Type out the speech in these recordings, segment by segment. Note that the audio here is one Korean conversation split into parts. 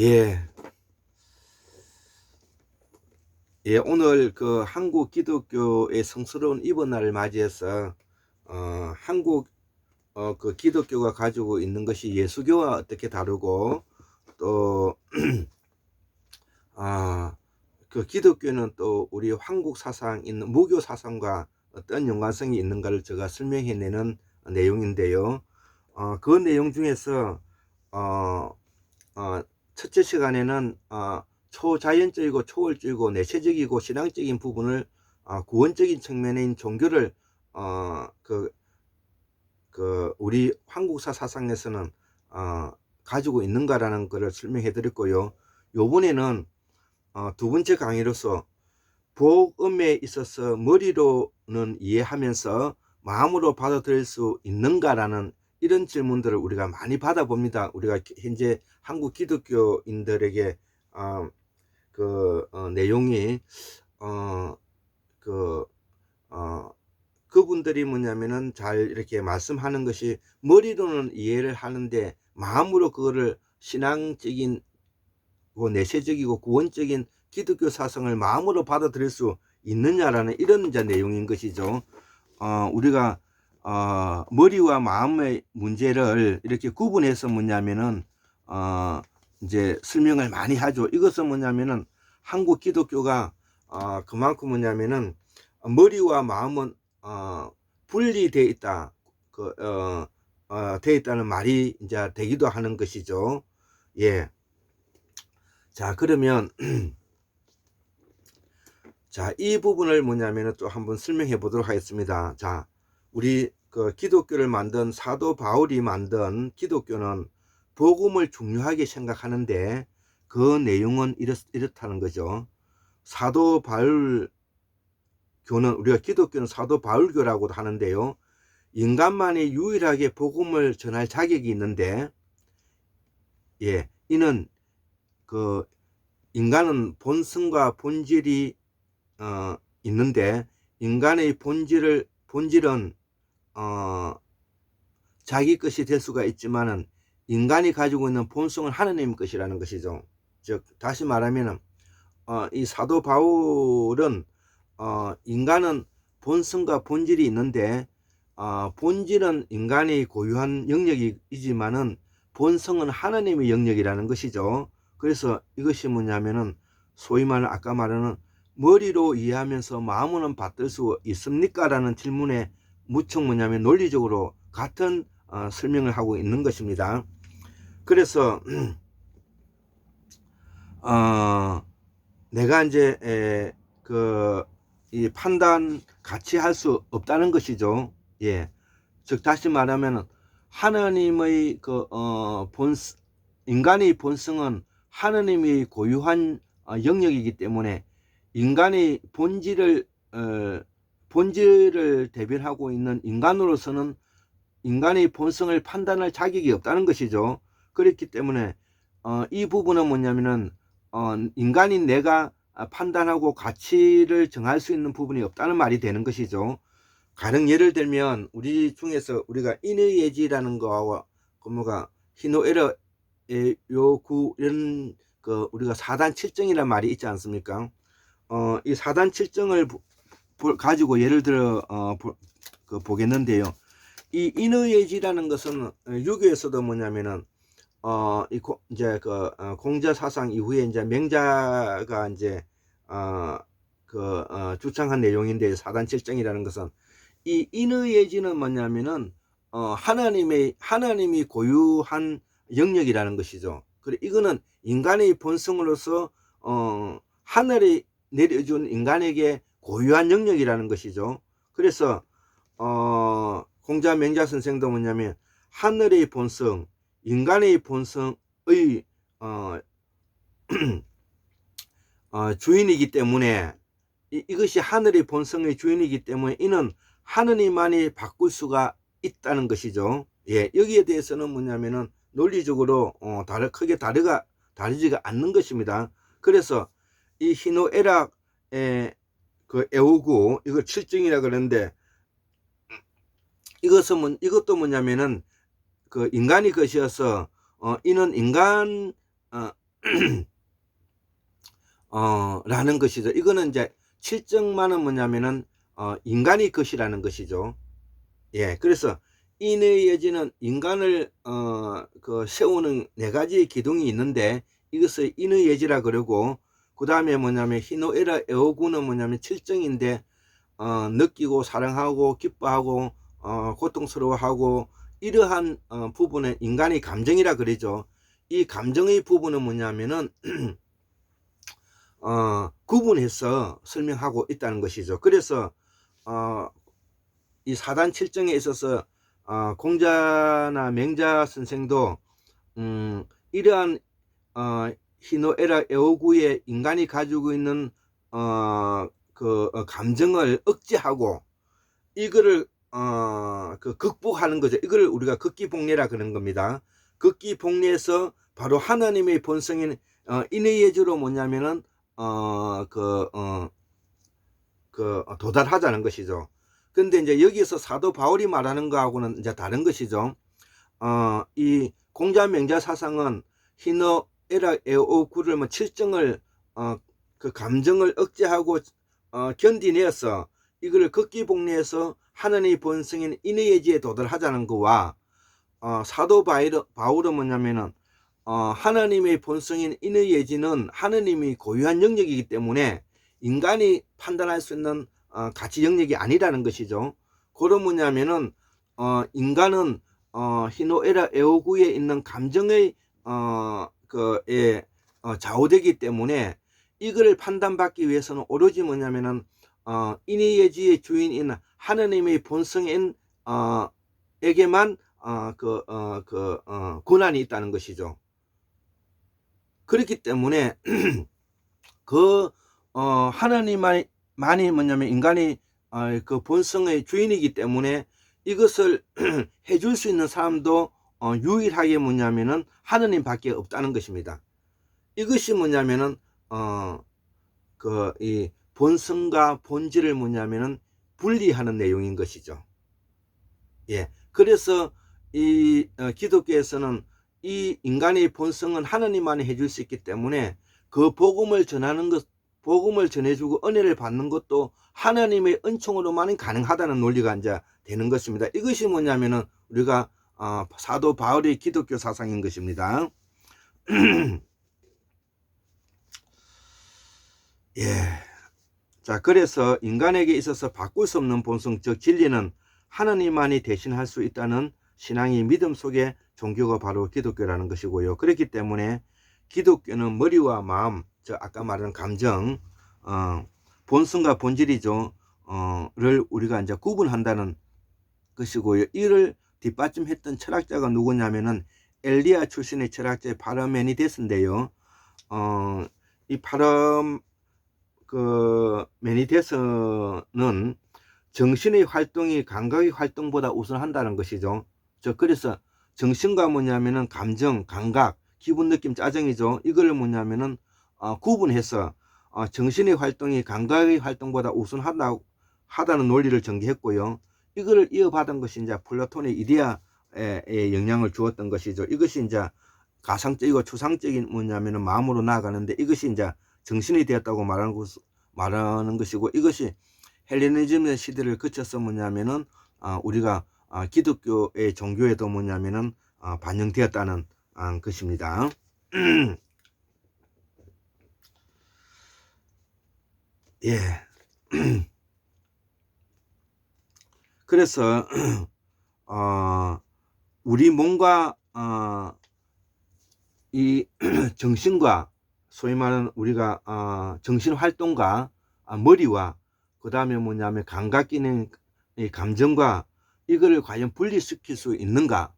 예. 예, 오늘 그 한국 기독교의 성스러운 이번날을 맞이해서 어, 한국 어, 그 기독교가 가지고 있는 것이 예수교와 어떻게 다르고 또 아, 그 기독교는 또 우리 한국 사상 있는 무교 사상과 어떤 연관성이 있는가를 제가 설명해내는 내용인데요. 어, 그 내용 중에서 어, 어, 첫째 시간에는 어, 초자연적이고 초월적이고 내세적이고 신앙적인 부분을 어, 구원적인 측면인 종교를 어, 그, 그 우리 한국사 사상에서는 어, 가지고 있는가라는 것을 설명해 드렸고요. 요번에는 어, 두 번째 강의로서 복음에 있어서 머리로는 이해하면서 마음으로 받아들일 수 있는가라는 이런 질문들을 우리가 많이 받아봅니다. 우리가 현재 한국 기독교인들에게 어, 그 어, 내용이 어, 그 어, 그분들이 뭐냐면은 잘 이렇게 말씀하는 것이 머리로는 이해를 하는데 마음으로 그거를 신앙적인 고 내세적이고 구원적인 기독교 사상을 마음으로 받아들일 수 있느냐라는 이런 이제 내용인 것이죠. 어, 우리가 어, 머리와 마음의 문제를 이렇게 구분해서 뭐냐면은 어, 이제 설명을 많이 하죠. 이것은 뭐냐면은 한국 기독교가 어, 그만큼 뭐냐면은 머리와 마음은 어, 분리돼 있다. 그, 어, 어, 돼 있다는 말이 이제 되기도 하는 것이죠. 예. 자, 그러면 자, 이 부분을 뭐냐면은 또 한번 설명해 보도록 하겠습니다. 자, 우리 그 기독교를 만든 사도 바울이 만든 기독교는 복음을 중요하게 생각하는데 그 내용은 이렇, 이렇다는 거죠. 사도 바울 교는 우리가 기독교는 사도 바울교라고도 하는데요. 인간만이 유일하게 복음을 전할 자격이 있는데 예, 이는 그 인간은 본성과 본질이 어, 있는데 인간의 본질을 본질은 어, 자기 것이 될 수가 있지만은 인간이 가지고 있는 본성은 하나님 것이라는 것이죠. 즉 다시 말하면은 어, 이 사도 바울은 어, 인간은 본성과 본질이 있는데 어, 본질은 인간이 고유한 영역이지만은 본성은 하나님의 영역이라는 것이죠. 그래서 이것이 뭐냐면은 소위 말하는 아까 말하는 머리로 이해하면서 마음으로는 받들 수 있습니까? 라는 질문에 무척 뭐냐면 논리적으로 같은 어, 설명을 하고 있는 것입니다. 그래서 어, 내가 이제 에, 그 이 판단 같이 할 수 없다는 것이죠. 예. 즉 다시 말하면 하나님의 그 어, 본 인간의 본성은 하나님이 고유한 어, 영역이기 때문에 인간의 본질을 어, 본질을 대변하고 있는 인간으로서는 인간의 본성을 판단할 자격이 없다는 것이죠. 그렇기 때문에 어, 이 부분은 뭐냐면은 어, 인간인 내가 판단하고 가치를 정할 수 있는 부분이 없다는 말이 되는 것이죠. 가령 예를 들면 우리 중에서 우리가 인의예지라는 그 뭐가 희노애러 요구 이런 그 우리가 사단 칠정이란 말이 있지 않습니까? 어, 이 사단 칠정을 가지고 예를 들어 어, 보, 그 보겠는데요. 이 인의예지라는 것은 유교에서도 뭐냐면은 어, 이 고, 이제 그 어, 공자 사상 이후에 이제 명자가 이제 어, 그 어, 주창한 내용인데 사단 칠정이라는 것은 이 인의 예지는 뭐냐면은 어, 하나님의 하나님이 고유한 영역이라는 것이죠. 그래 이거는 인간의 본성으로서 어, 하늘이 내려준 인간에게 고유한 영역이라는 것이죠. 그래서 어, 공자 맹자 선생도 뭐냐면 하늘의 본성, 인간의 본성의 어, 어, 주인이기 때문에 이, 이것이 하늘의 본성의 주인이기 때문에 이는 하느님만이 바꿀 수가 있다는 것이죠. 예, 여기에 대해서는 뭐냐면은 논리적으로 어, 다르, 크게 다르가 다르지가 않는 것입니다. 그래서 이 희노애락의 그 애우고 이걸 칠증이라 그러는데 이것은 뭐, 이것도 뭐냐면은 그 인간이 것이어서 어, 이는 인간 어, 어, 라는 것이죠. 이거는 이제 칠정만은 뭐냐면은 어, 인간의 것이라는 것이죠. 예, 그래서 인의 예지는 인간을 어, 그 세우는 네 가지 기둥이 있는데 이것을 인의 예지라 그러고 그 다음에 뭐냐면 히노에라 에오구는 뭐냐면 칠정인데 어, 느끼고 사랑하고 기뻐하고 어, 고통스러워하고 이러한 어, 부분은 인간의 감정이라 그러죠. 이 감정의 부분은 뭐냐면은 어, 구분해서 설명하고 있다는 것이죠. 그래서 어, 이 사단 칠정에 있어서 어, 공자나 맹자 선생도 음, 이러한 어, 히노에라 에오구의 인간이 가지고 있는 어, 그 어, 감정을 억제하고 이거를 어, 그 극복하는 거죠. 이걸 우리가 극기복례라 그러는 겁니다. 극기복례에서 바로 하나님의 본성인 어, 인의 예주로 뭐냐면은 어, 그, 어, 그 도달하자는 것이죠. 근데 이제 여기서 사도 바울이 말하는 거하고는 이제 다른 것이죠. 어, 이 공자 명자 사상은 히너 에라 에오 구를 뭐 칠정을 어, 그 감정을 억제하고 어, 견디내어서 이걸 극기복례해서 하나님의 본성인 인의 예지에 도달하자는 거와 어, 사도 바이러, 바울은 뭐냐면은 어, 하나님의 본성인 인의 예지는 하나님이 고유한 영역이기 때문에 인간이 판단할 수 있는 어, 가치 영역이 아니라는 것이죠. 그런 뭐냐면은 어, 인간은 어, 히노에라 에오구에 있는 감정의 어, 그에 어, 좌우되기 때문에 이거를 판단받기 위해서는 오로지 뭐냐면은 어, 인의 예지의 주인인 하나님의 본성인 어, 에게만 어, 그, 어, 그, 어, 권한이 있다는 것이죠. 그렇기 때문에 그 어, 하나님만이 만이 뭐냐면 인간이 어, 그 본성의 주인이기 때문에 이것을 해줄 수 있는 사람도 어, 유일하게 뭐냐면은 하느님 밖에 없다는 것입니다. 이것이 뭐냐면은 어, 그 이 본성과 본질을 뭐냐면은 분리하는 내용인 것이죠. 예, 그래서 이 어, 기독교에서는 이 인간의 본성은 하나님만이 해줄 수 있기 때문에 그 복음을 전하는 것, 복음을 전해주고 은혜를 받는 것도 하나님의 은총으로만이 가능하다는 논리가 이제 되는 것입니다. 이것이 뭐냐면은 우리가 어, 사도 바울의 기독교 사상인 것입니다. 예. 자, 그래서 인간에게 있어서 바꿀 수 없는 본성, 즉 진리는 하나님만이 대신할 수 있다는 신앙이 믿음 속에 종교가 바로 기독교라는 것이고요. 그렇기 때문에 기독교는 머리와 마음, 저 아까 말한 감정, 어, 본성과 본질이죠. 어,를 우리가 이제 구분한다는 것이고요. 이를 뒷받침했던 철학자가 누구냐면은 엘리아 출신의 철학자 파라메니데스인데요. 어, 이 파라 그 메니데스는 정신의 활동이 감각의 활동보다 우선한다는 것이죠. 저 그래서 정신과 뭐냐면은 감정, 감각, 기분, 느낌, 짜증이죠. 이걸 뭐냐면은 어, 구분해서 어, 정신의 활동이 감각의 활동보다 우선하다 하다는 논리를 전개했고요. 이거를 이어받은 것이 이제 플라톤의 이데아에 영향을 주었던 것이죠. 이것이 이제 가상적이고 추상적인 뭐냐면은 마음으로 나아가는데 이것이 이제 정신이 되었다고 말하는, 것, 말하는 것이고 이것이 헬레니즘의 시대를 거쳐서 뭐냐면은 어, 우리가 어, 기독교의 종교에도 뭐냐면은 어, 반영되었다는 어, 것입니다. 예. 그래서 어, 우리 몸과 어, 이 정신과 소위 말하는 우리가 어, 정신 활동과 어, 머리와 그 다음에 뭐냐면 감각 기능 감정과 이거를 과연 분리시킬 수 있는가?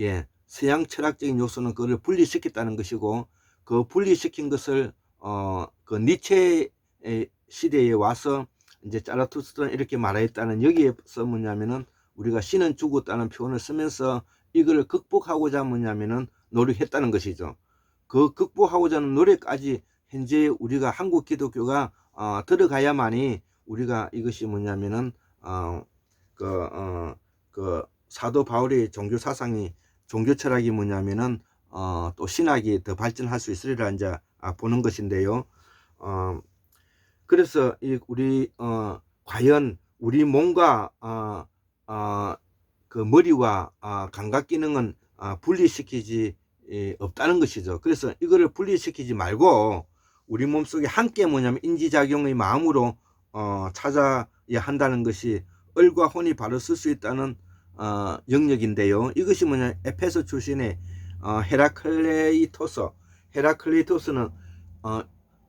예 서양 철학적인 요소는 그걸 분리시켰다는 것이고 그 분리시킨 것을 어 그 니체 시대에 와서 이제 짜라투스는 이렇게 말했다는 여기에서 뭐냐면은 우리가 신은 죽었다는 표현을 쓰면서 이걸 극복하고자 뭐냐면은 노력했다는 것이죠. 그 극복하고자 하는 노력까지 현재 우리가 한국 기독교가 어, 들어가야만이 우리가 이것이 뭐냐면은 어, 그, 어, 그 사도 바울의 종교 사상이 종교 철학이 뭐냐면은 어, 또 신학이 더 발전할 수 있으리라 이제 아, 보는 것인데요. 어, 그래서 이 우리 어, 과연 우리 몸과 어, 어, 그 머리와 어, 감각 기능은 어, 분리시키지 예, 없다는 것이죠. 그래서 이거를 분리시키지 말고 우리 몸속에 함께 뭐냐면 인지작용의 마음으로 어, 찾아야 한다는 것이 을과 혼이 바로 쓸 수 있다는 어, 영역인데요. 이것이 뭐냐 에페소 출신의 어, 헤라클레이토스 헤라클레이토스는 어,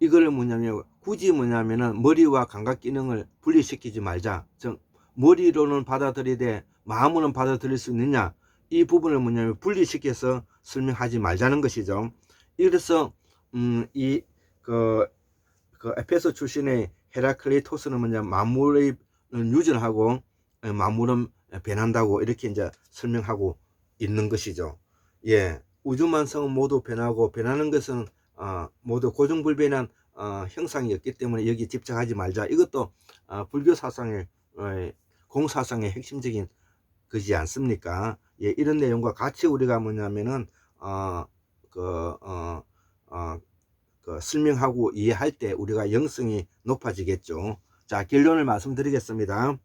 이거를 뭐냐면 굳이 뭐냐면은 머리와 감각 기능을 분리시키지 말자. 즉 머리로는 받아들이되 마음으로는 받아들일 수 있느냐 이 부분을 뭐냐면 분리시켜서 설명하지 말자는 것이죠. 이래서 음, 이그 그 에페소 출신의 헤라클레이토스는 뭐냐 만물의 유전하고 어, 만물은 변한다고 이렇게 이제 설명하고 있는 것이죠. 예, 우주만성은 모두 변하고 변하는 것은 어, 모두 고정불변한 어, 형상이었기 때문에 여기 집착하지 말자. 이것도 어, 불교 사상의 어, 공사상의 핵심적인 것이지 않습니까? 예, 이런 내용과 같이 우리가 뭐냐면은 어, 그, 어, 어, 그 설명하고 이해할 때 우리가 영성이 높아지겠죠. 자, 결론을 말씀드리겠습니다.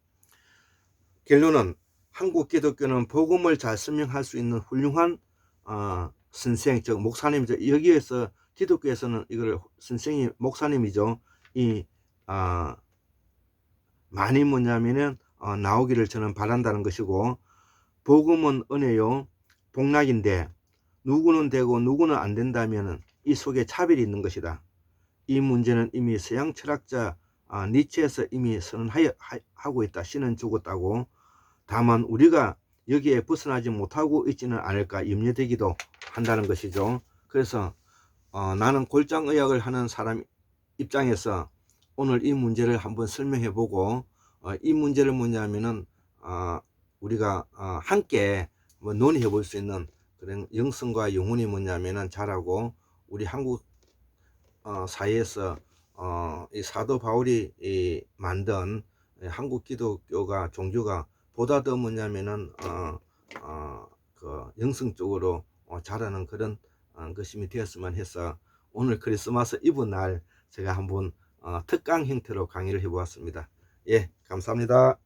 결론은 한국 기독교는 복음을 잘 설명할 수 있는 훌륭한 어, 선생, 즉 목사님이죠. 여기에서 기독교에서는 이걸 선생이 목사님이죠. 이 아, 많이 뭐냐면은 어, 나오기를 저는 바란다는 것이고 복음은 은혜요 복락인데 누구는 되고 누구는 안 된다면은 이 속에 차별이 있는 것이다. 이 문제는 이미 서양 철학자 아, 니체에서 이미 선언하고 있다. 신은 죽었다고. 다만 우리가 여기에 벗어나지 못하고 있지는 않을까 염려되기도 한다는 것이죠. 그래서 어, 나는 골장의학을 하는 사람 입장에서 오늘 이 문제를 한번 설명해 보고 어, 이 문제를 뭐냐면은 어, 우리가 어, 함께 뭐 논의해 볼 수 있는 그런 영성과 영혼이 뭐냐면은 잘하고 우리 한국 어, 사회에서 어, 이 사도 바울이 이 만든 이 한국 기독교가 종교가 보다 더 뭐냐면은 어, 어, 그 영성적으로 어, 자라는 그런 어, 것이 되었으면 해서 오늘 크리스마스 이브 날 제가 한번 어, 특강 형태로 강의를 해보았습니다. 예, 감사합니다.